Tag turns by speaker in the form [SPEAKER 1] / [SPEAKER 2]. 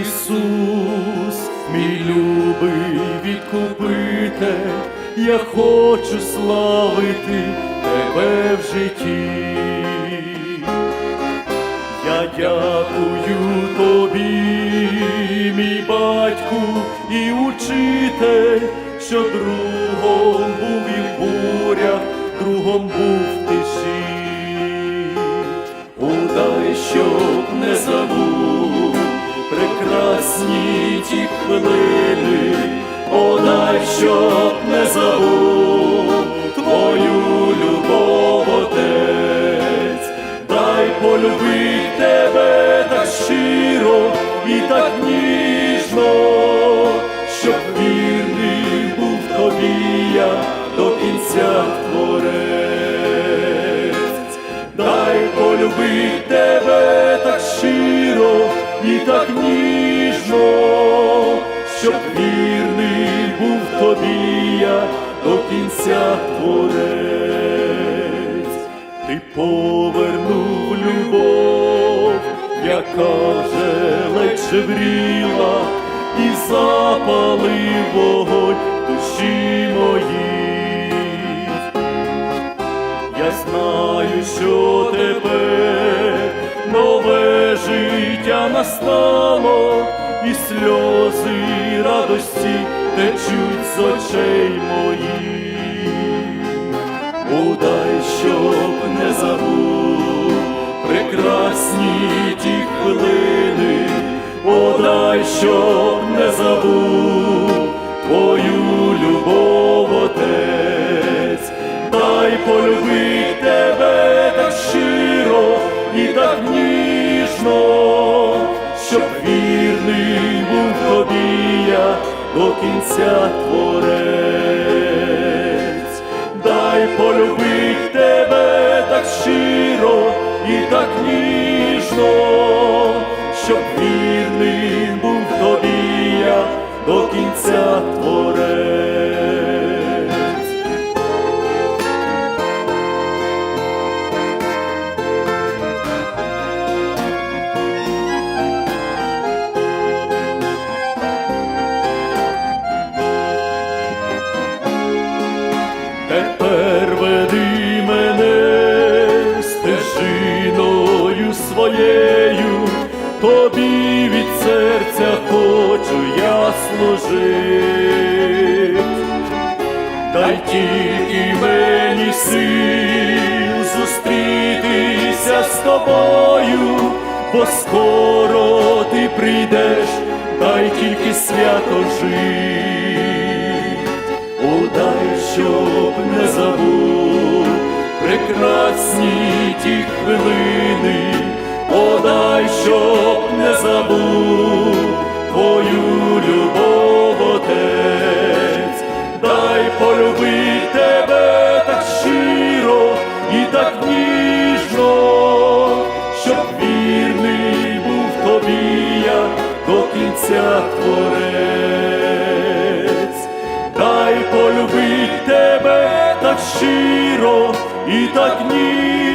[SPEAKER 1] Ісус, мій любий відкупитель, я хочу славити тебе в житті. Я дякую тобі, мій батьку і учитель, що другом був прекрасні ті хвилини, подай, щоб не забув твою любов, отець, дай полюбить тебе так щиро і так ніжно, щоб вірний був тобі я до кінця творець. Дай полюбить тебе так щиро і так ніжно, щоб вірний був тобі я до кінця творець. Ти повернув любов, яка вже ледь жевріла, і запалив вогонь душі моїй. Я знаю, що тепер нове життя настало, і сльози радості течуть з очей моїх. Удай, щоб не забув прекрасні ті хвилини, Подай, щоб не забув твою любов, отець, дай полюбить тебе так щиро і так ніжно, до кінця творець, Тепер веди мене стежиною своєю, тобі від серця хочу я служить. Дай тільки мені сил зустрітися з тобою, бо скоро ти прийдеш, дай тільки свято жить. Щоб не забув. Прекрасні ті хвилини, подай, щоб не забув. Твою любов, отець, дай полюбити тебе так щиро і так щиро і так ніжно,